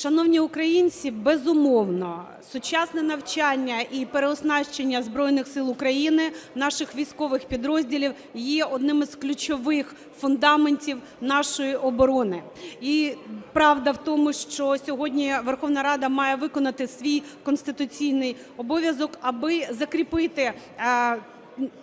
Шановні українці, безумовно, сучасне навчання і переоснащення Збройних сил України, наших військових підрозділів є одним із ключових фундаментів нашої оборони. І правда в тому, що сьогодні Верховна Рада має виконати свій конституційний обов'язок, аби закріпити е,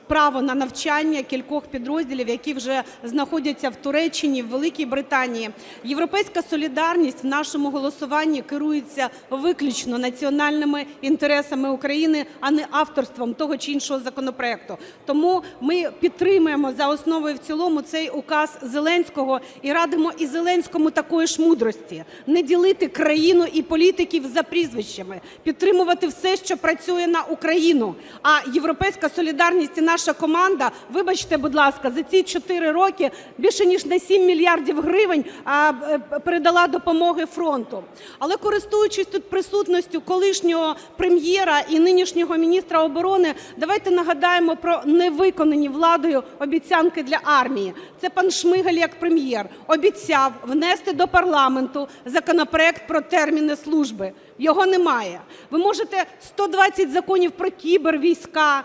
право на навчання кількох підрозділів, які вже знаходяться в Туреччині, в Великій Британії. Європейська солідарність в нашому голосуванні керується виключно національними інтересами України, а не авторством того чи іншого законопроекту. Тому ми підтримуємо за основу і в цілому цей указ Зеленського і радимо і Зеленському такої ж мудрості не ділити країну і політиків за прізвищами, підтримувати все, що працює на Україну. А європейська солідарність і наша команда, вибачте, будь ласка, за ці 4 роки більше ніж на 7 мільярдів гривень е, передала допомоги фронту. Але користуючись тут присутністю колишнього прем'єра і нинішнього міністра оборони, давайте нагадаємо про невиконані владою обіцянки для армії. Це пан Шмигаль як прем'єр обіцяв внести до парламенту законопроект про терміни служби. Його немає. Ви можете 120 законів про кібервійська,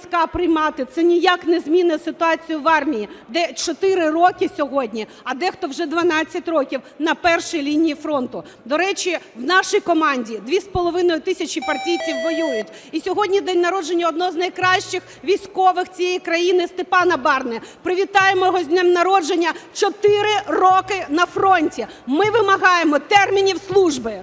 піар-війська приймати. Це ніяк не змінить ситуацію в армії, де 4 роки сьогодні, а дехто вже 12 років на першій лінії фронту. До речі, в нашій команді 2,5 тисячі партійців воюють. І сьогодні день народження одного з найкращих військових цієї країни Степана Барни. Привітаємо його з днем народження. 4 роки на фронті. Ми вимагаємо термінів служби.